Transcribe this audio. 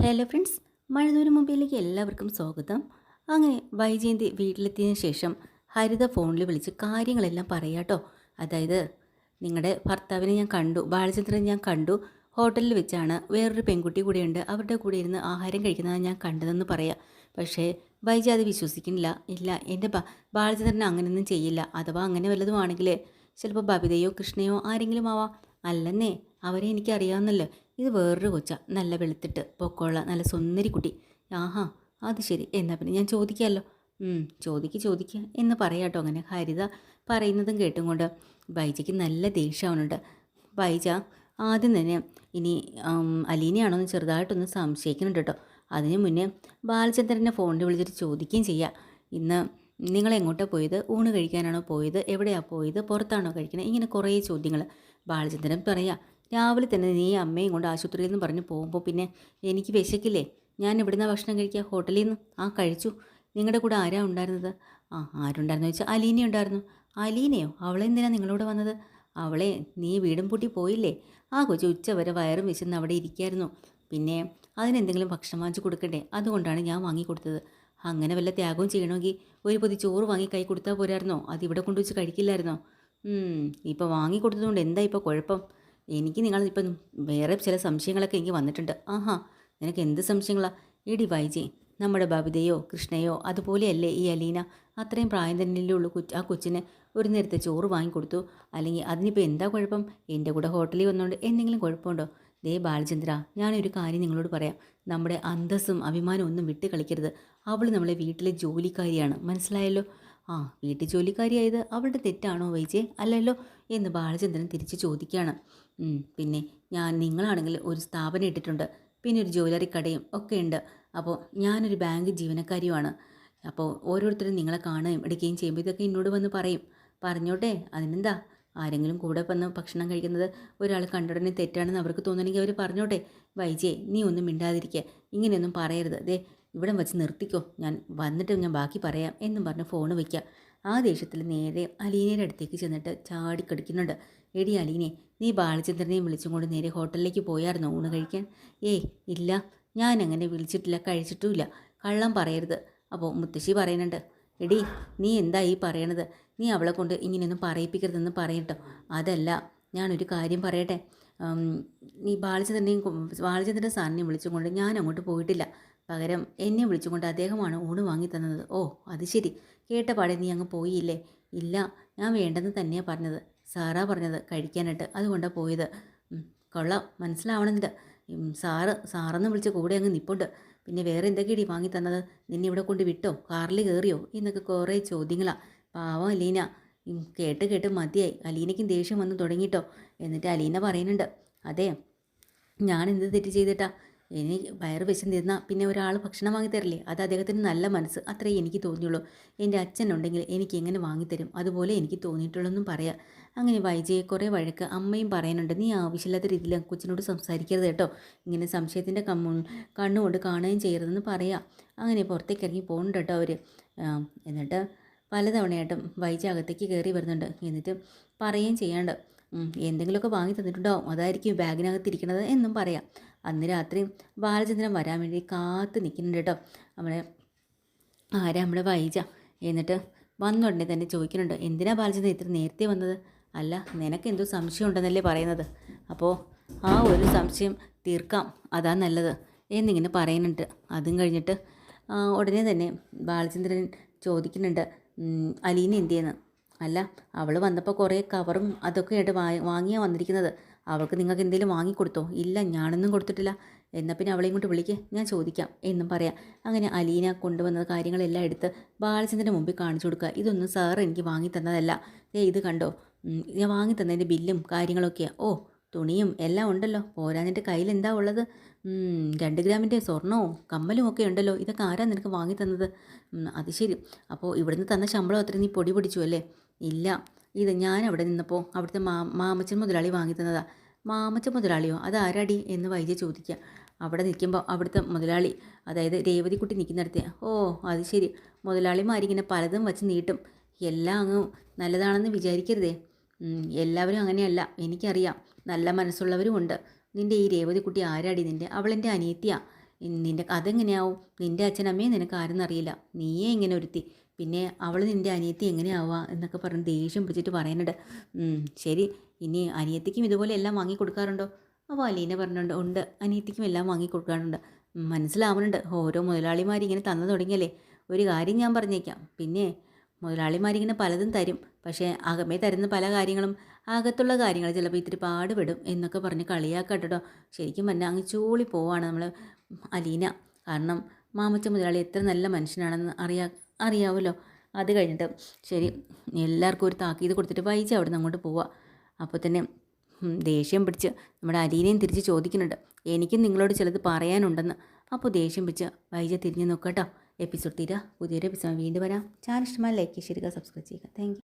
Hello friends മഴനൂര് മൊബൈലിലേക്ക് എല്ലാവർക്കും സ്വാഗതം. അങ്ങനെ വൈജയന്തി വീട്ടിലെത്തിയതിന് ശേഷം ഹരിത ഫോണിൽ വിളിച്ച് കാര്യങ്ങളെല്ലാം പറയാട്ടോ അതായത് നിങ്ങളുടെ ഭർത്താവിനെ ഞാൻ കണ്ടു ബാലചന്ദ്രനെ ഞാൻ കണ്ടു ഹോട്ടലിൽ വെച്ചാണ് വേറൊരു പെൺകുട്ടി കൂടെയുണ്ട് അവരുടെ കൂടെ ഇരുന്ന് ആഹാരം കഴിക്കുന്നത് ഞാൻ കണ്ടതെന്ന് പറയാം. പക്ഷേ വൈജ അത് വിശ്വസിക്കുന്നില്ല. ഇല്ല എന്റെ ബാ ബാലചന്ദ്രൻ അങ്ങനെയൊന്നും ചെയ്യില്ല. അഥവാ അങ്ങനെ വല്ലതും ആണെങ്കിൽ ചിലപ്പോൾ ബബിതയോ കൃഷ്ണയോ ആരെങ്കിലും ആവാം. അല്ലെന്നേ അവരെ എനിക്കറിയാവുന്നല്ലോ. ഇത് വേറൊരു കൊച്ച നല്ല വെളുത്തിട്ട് പൊക്കമുള്ള നല്ല സുന്ദരി കുട്ടി. ആഹാ അത് ശരി. എന്നാൽ പിന്നെ ഞാൻ ചോദിക്കാമല്ലോ ചോദിക്ക് ചോദിക്കുക എന്ന് പറയാട്ടോ അങ്ങനെ. ഹരിത പറയുന്നതും കേട്ടും കൊണ്ട് ബൈജയ്ക്ക് നല്ല ദേഷ്യമാവുന്നുണ്ട് ബൈജ ആദ്യം തന്നെ ഇനി അലീനയാണോന്ന് ചെറുതായിട്ടൊന്ന് സംശയിക്കുന്നുണ്ട് കേട്ടോ. അതിന് മുന്നേ ബാലചന്ദ്രനെ ഫോണിൽ വിളിച്ചിട്ട് ചോദിക്കുകയും ചെയ്യാം. ഇന്ന് നിങ്ങൾ എങ്ങോട്ടാണ് പോയത്? ഊണ് കഴിക്കാനാണോ പോയത്? എവിടെയാണ് പോയത്? പുറത്താണോ കഴിക്കുന്നത് ഇങ്ങനെ കുറേ ചോദ്യങ്ങൾ ബാലചന്ദ്രൻ പറയാം രാവിലെ തന്നെ നീ അമ്മയും കൊണ്ട് ആശുപത്രിയിൽ നിന്ന് പറഞ്ഞ് പോകുമ്പോൾ പിന്നെ എനിക്ക് വിശക്കില്ലേ? ഞാൻ ഇവിടുന്ന് ഭക്ഷണം കഴിക്കുക ഹോട്ടലിൽ നിന്ന്. ആ കഴിച്ചു. നിങ്ങളുടെ കൂടെ ആരാ ഉണ്ടായിരുന്നത്? ആ ആരുണ്ടായിരുന്നു വെച്ചാൽ അലീന ഉണ്ടായിരുന്നു. അലീനയോ? അവളെ എന്തിനാ നിങ്ങളോട് വന്നത്? അവളെ നീ വീടും പൂട്ടി പോയില്ലേ? ആ കൊച്ചു ഉച്ച വരെ വയറും വിശന്ന് അവിടെ ഇരിക്കായിരുന്നു. പിന്നെ അതിനെന്തെങ്കിലും ഭക്ഷണം വാങ്ങിച്ചു കൊടുക്കണ്ടേ? അതുകൊണ്ടാണ് ഞാൻ വാങ്ങിക്കൊടുത്തത് അങ്ങനെ വല്ല ത്യാഗവും ചെയ്യണമെങ്കിൽ ഒരു പൊതി ചോറ് വാങ്ങി കൈ കൊടുത്താൽ പോരായിരുന്നോ? അത് ഇവിടെ കൊണ്ടുവച്ച് കഴിക്കില്ലായിരുന്നോ? ഇപ്പോൾ വാങ്ങിക്കൊടുത്തതുകൊണ്ട് എന്താ ഇപ്പോൾ കുഴപ്പം? എനിക്ക് നിങ്ങൾ ഇപ്പം വേറെ ചില സംശയങ്ങളൊക്കെ എനിക്ക് വന്നിട്ടുണ്ട്. ആഹാ നിനക്ക് എന്ത് സംശയങ്ങളാണ് എടി വൈജി നമ്മുടെ ബബിതയോ കൃഷ്ണയോ അതുപോലെയല്ലേ ഈ അലീന? അത്രയും പ്രായം തന്നെയല്ലേ ഉള്ളൂ ആ കൊച്ചിന് ഒരു നേരത്തെ ചോറ് വാങ്ങിക്കൊടുത്തു അല്ലെങ്കിൽ അതിനിപ്പോൾ എന്താ കുഴപ്പം? എന്റെ കൂടെ ഹോട്ടലിൽ വന്നുകൊണ്ട് എന്തെങ്കിലും കുഴപ്പമുണ്ടോ? ദേ ബാലചന്ദ്ര ഞാനൊരു കാര്യം നിങ്ങളോട് പറയാം. നമ്മുടെ അന്തസ്സും അഭിമാനവും ഒന്നും വിട്ട് കളിക്കരുത്. അവൾ നമ്മളെ വീട്ടിലെ ജോലിക്കാരിയാണ്. മനസ്സിലായല്ലോ? ആ വീട്ടു ജോലിക്കാരിയായത് അവളുടെ തെറ്റാണോ വൈജെ? അല്ലല്ലോ? എന്ന് ബാലചന്ദ്രൻ തിരിച്ച് ചോദിക്കുകയാണ്. പിന്നെ ഞാൻ നിങ്ങളാണെങ്കിൽ ഒരു സ്ഥാപനം ഇട്ടിട്ടുണ്ട്. പിന്നെ ഒരു ജ്വല്ലറി കടയും ഒക്കെ ഉണ്ട്. അപ്പോൾ ഞാനൊരു ബാങ്ക് ജീവനക്കാരിയുമാണ്. അപ്പോൾ ഓരോരുത്തരും നിങ്ങളെ കാണുകയും എടുക്കുകയും ചെയ്യുമ്പോൾ ഇതൊക്കെ എന്നോട് വന്ന് പറയും. പറഞ്ഞോട്ടെ അതിനെന്താ? ആരെങ്കിലും കൂടെ വന്ന് ഭക്ഷണം കഴിക്കുന്നത് ഒരാൾ കണ്ടുടനെ തെറ്റാണെന്ന് അവർക്ക് തോന്നണമെങ്കിൽ അവർ പറഞ്ഞോട്ടെ. വൈജേ നീ ഒന്നും മിണ്ടാതിരിക്കുക ഇങ്ങനെയൊന്നും പറയരുത്. ദേ ഇവിടെ വെച്ച് നിർത്തിക്കോ. ഞാൻ വന്നിട്ട് ഞാൻ ബാക്കി പറയാം എന്നും പറഞ്ഞ് ഫോൺ വയ്ക്കുക. ആ ദേഷ്യത്തിൽ നേരെ അലീനയുടെ അടുത്തേക്ക് ചെന്നിട്ട് ചാടിക്കടിക്കുന്നുണ്ട് എടി അലീനെ നീ ബാലചന്ദ്രനെയും വിളിച്ചും കൊണ്ട് നേരെ ഹോട്ടലിലേക്ക് പോയായിരുന്നോ ഊണ് കഴിക്കാൻ? ഏയ് ഇല്ല. ഞാൻ അങ്ങനെ വിളിച്ചിട്ടില്ല കഴിച്ചിട്ടുമില്ല. കള്ളം പറയരുത്. അപ്പോൾ മുത്തശ്ശി പറയുന്നുണ്ട്. എടി നീ എന്താ ഈ പറയണത്? നീ അവളെ കൊണ്ട് ഇങ്ങനെയൊന്നും പറയിപ്പിക്കരുതെന്ന് പറയട്ടോ. അതല്ല ഞാനൊരു കാര്യം പറയട്ടെ. നീ ബാലചന്ദ്രനെയും ബാലചന്ദ്രന്റെ സാറിനെയും വിളിച്ചുകൊണ്ട് ഞാൻ അങ്ങോട്ട് പോയിട്ടില്ല. പകരം എന്നെ വിളിച്ചുകൊണ്ട് അദ്ദേഹമാണ് ഊണ് വാങ്ങി തന്നത്. ഓ അത് ശരി. കേട്ട പാടെ നീ അങ്ങ് പോയില്ലേ? ഇല്ല ഞാൻ വേണ്ടെന്ന് തന്നെയാണ് പറഞ്ഞത്. സാറാ പറഞ്ഞത് കഴിക്കാനായിട്ട്. അതുകൊണ്ടാണ് പോയത്. കൊള്ള. മനസ്സിലാവണമെന്നില്ല സാറ് സാറെന്ന് വിളിച്ച് കൂടെ അങ്ങ് നിപ്പുണ്ട്. പിന്നെ വേറെ എന്തൊക്കെയാടി വാങ്ങി തന്നത്? നിന്നെ ഇവിടെ കൊണ്ട് വിട്ടോ? കാറിൽ കയറിയോ എന്നൊക്കെ കുറേ ചോദ്യങ്ങളാണ് പാവം അലീന. ഉം, കേട്ട് കേട്ട് മതിയായി. അലീനയ്ക്കും ദേഷ്യം വന്ന് തുടങ്ങിയിട്ടോ എന്നിട്ട് അലീന പറയുന്നുണ്ട് അതെ ഞാൻ എന്ത് തെറ്റ് ചെയ്തിട്ടാ? എനിക്ക് വയറ് വിശന്നിരുന്നാൽ പിന്നെ ഒരാൾ ഭക്ഷണം വാങ്ങി തരില്ലേ? അത് അദ്ദേഹത്തിന് നല്ല മനസ്സ്. അത്രേ എനിക്ക് തോന്നിയുള്ളൂ. എന്റെ അച്ഛനുണ്ടെങ്കിൽ എനിക്ക് എങ്ങനെ വാങ്ങിത്തരും അതുപോലെ എനിക്ക് തോന്നിയിട്ടുള്ളെന്നും പറയാം. അങ്ങനെ വൈജയെ കുറേ വഴക്ക് അമ്മയും പറയുന്നുണ്ട് നീ ആവശ്യമില്ലാത്ത രീതിയിൽ കൊച്ചിനോട് സംസാരിക്കരുത് കേട്ടോ. ഇങ്ങനെ സംശയത്തിന്റെ കമ്മു കണ്ണുകൊണ്ട് കാണുകയും ചെയ്യരുതെന്ന് പറയാം. അങ്ങനെ പുറത്തേക്ക് ഇറങ്ങി പോകുന്നുണ്ട് കേട്ടോ അവർ എന്നിട്ട് പലതവണയായിട്ടും വൈജ അകത്തേക്ക് കയറി വരുന്നുണ്ട്. എന്നിട്ട് പറയുകയും ചെയ്യാണ്ട് എന്തെങ്കിലുമൊക്കെ വാങ്ങി തന്നിട്ടുണ്ടാവും അതായിരിക്കും ബാഗിനകത്തിരിക്കണത് എന്നും പറയാം. അന്ന് രാത്രി ബാലചന്ദ്രൻ വരാൻ വേണ്ടി കാത്തു നിൽക്കുന്നുണ്ട് കേട്ടോ. നമ്മുടെ ആരാ നമ്മുടെ വൈജ? എന്നിട്ട് വന്ന ഉടനെ തന്നെ ചോദിക്കുന്നുണ്ട് എന്തിനാ ബാലചന്ദ്രൻ ഇത്ര നേരത്തെ വന്നത്? അല്ല നിനക്ക് എന്തോ സംശയം ഉണ്ടെന്നല്ലേ പറയുന്നത്. അപ്പോൾ ആ ഒരു സംശയം തീർക്കാം. അതാ നല്ലത്. എന്നിങ്ങനെ പറയുന്നുണ്ട്. അതും കഴിഞ്ഞിട്ട് ഉടനെ തന്നെ ബാലചന്ദ്രൻ ചോദിക്കുന്നുണ്ട് അലീന എന്തിയെന്ന്? അല്ല അവൾ വന്നപ്പോൾ കുറേ കവറും അതൊക്കെ ആയിട്ട് വാ വാങ്ങിയാ വന്നിരിക്കുന്നത്. അവൾക്ക് നിങ്ങൾക്ക് എന്തെങ്കിലും വാങ്ങിക്കൊടുത്തോ? ഇല്ല ഞാനൊന്നും കൊടുത്തിട്ടില്ല. എന്നാൽ പിന്നെ അവളെയും കൊണ്ട് വിളിക്കേ. ഞാൻ ചോദിക്കാം എന്നും പറയാം. അങ്ങനെ അലീന കൊണ്ടുവന്ന കാര്യങ്ങളെല്ലാം എടുത്ത് ബാലചന്ദ്രന്റെ മുമ്പിൽ കാണിച്ചു കൊടുക്കുക. ഇതൊന്നും സാർ എനിക്ക് വാങ്ങി തന്നതല്ല. ഏ ഇത് കണ്ടോ? ഞാൻ വാങ്ങി തന്നതിന്റെ ബില്ലും കാര്യങ്ങളൊക്കെയാണ് ഓ തുണിയും എല്ലാം ഉണ്ടല്ലോ. പോരാഞ്ഞിട്ട് കയ്യിൽ എന്താ ഉള്ളത്? രണ്ട് ഗ്രാമിന്റെ സ്വർണവും കമ്മലും ഒക്കെ ഉണ്ടല്ലോ. ഇതൊക്കെ ആരാ നിനക്ക് വാങ്ങി തന്നത്? അത് ശരി. അപ്പോൾ ഇവിടുന്ന് തന്ന ശമ്പളം അത്ര നീ പൊടി പിടിച്ചു അല്ലേ? ഇല്ല. ഇത് ഞാൻ അവിടെ നിന്നപ്പോൾ അവിടുത്തെ മാ മാമച്ചൻ മുതലാളി വാങ്ങി തന്നതാ. മാമച്ചൻ മുതലാളിയോ? അതാരാടി എന്ന് വൈദ്യ ചോദിക്കുക. അവിടെ നിൽക്കുമ്പോൾ അവിടുത്തെ മുതലാളി അതായത് രേവതിക്കുട്ടി നിൽക്കുന്നിടത്തെ ഓ അത് ശരി. മുതലാളിമാരിങ്ങനെ പലതും വച്ച് നീട്ടും. എല്ലാം അങ്ങ് നല്ലതാണെന്ന് വിചാരിക്കരുതേ. എല്ലാവരും അങ്ങനെയല്ല. എനിക്കറിയാം. നല്ല മനസ്സുള്ളവരും ഉണ്ട്. നിന്റെ ഈ രേവതിക്കുട്ടി ആരാടി നിന്റെ അവളെന്റെ അനിയത്തിയാ. നിന്റെ അതെങ്ങനെയാവും? നിന്റെ അച്ഛനമ്മയും നിനക്ക് ആരെന്നറിയില്ല നീയേ ഇങ്ങനെ ഒരുത്തി. പിന്നെ അവൾ നിന്റെ അനിയത്തി എങ്ങനെയാവുക എന്നൊക്കെ പറഞ്ഞ് ദേഷ്യം പിടിച്ചിട്ട് പറയുന്നുണ്ട്. ശരി. ഇനി അനിയത്തിക്കും ഇതുപോലെ എല്ലാം വാങ്ങി കൊടുക്കാറുണ്ടോ? അപ്പോൾ അലീന പറഞ്ഞുണ്ട്. ഉണ്ട്. അനിയത്തിക്കും എല്ലാം വാങ്ങി കൊടുക്കാറുണ്ട്. മനസ്സിലാവുന്നുണ്ട്. ഓരോ മുതലാളിമാർ ഇങ്ങനെ തന്നു തുടങ്ങിയല്ലേ? ഒരു കാര്യം ഞാൻ പറഞ്ഞേക്കാം. പിന്നെ മുതലാളിമാരിങ്ങനെ പലതും തരും. പക്ഷേ അകമേ തരുന്ന പല കാര്യങ്ങളും അകത്തുള്ള കാര്യങ്ങൾ ചിലപ്പോൾ ഇത്തിരി പാടുപെടും എന്നൊക്കെ പറഞ്ഞ് കളിയാക്കട്ടോ ശരിക്കും പറഞ്ഞാൽ അങ്ങ് ചൂളി പോവാണ് നമ്മൾ അലീന. കാരണം മാമച്ച മുതലാളി എത്ര നല്ല മനുഷ്യനാണെന്ന് അറിയാ അറിയാമല്ലോ അത് കഴിഞ്ഞിട്ട് ശരി എല്ലാവർക്കും ഒരു താക്കീത് കൊടുത്തിട്ട് വൈജ അവിടെ നിന്ന് അങ്ങോട്ട് പോവുക അപ്പോൾ തന്നെ ദേഷ്യം പിടിച്ച് നമ്മുടെ അലീനയും തിരിച്ച് ചോദിക്കുന്നുണ്ട്. എനിക്കും നിങ്ങളോട് ചിലത് പറയാനുണ്ടെന്ന്. അപ്പോൾ ദേഷ്യം പിടിച്ച് വൈജ തിരിഞ്ഞ് നോക്കട്ടോ എപ്പിസോഡ് തീരാ. പുതിയൊരു എപ്പിസോഡ് വീണ്ടും വരാം. ചാനൽ ഇഷ്ടമായി ലൈക്ക് ചെയ്യുക സബ്സ്ക്രൈബ് ചെയ്യുക. താങ്ക്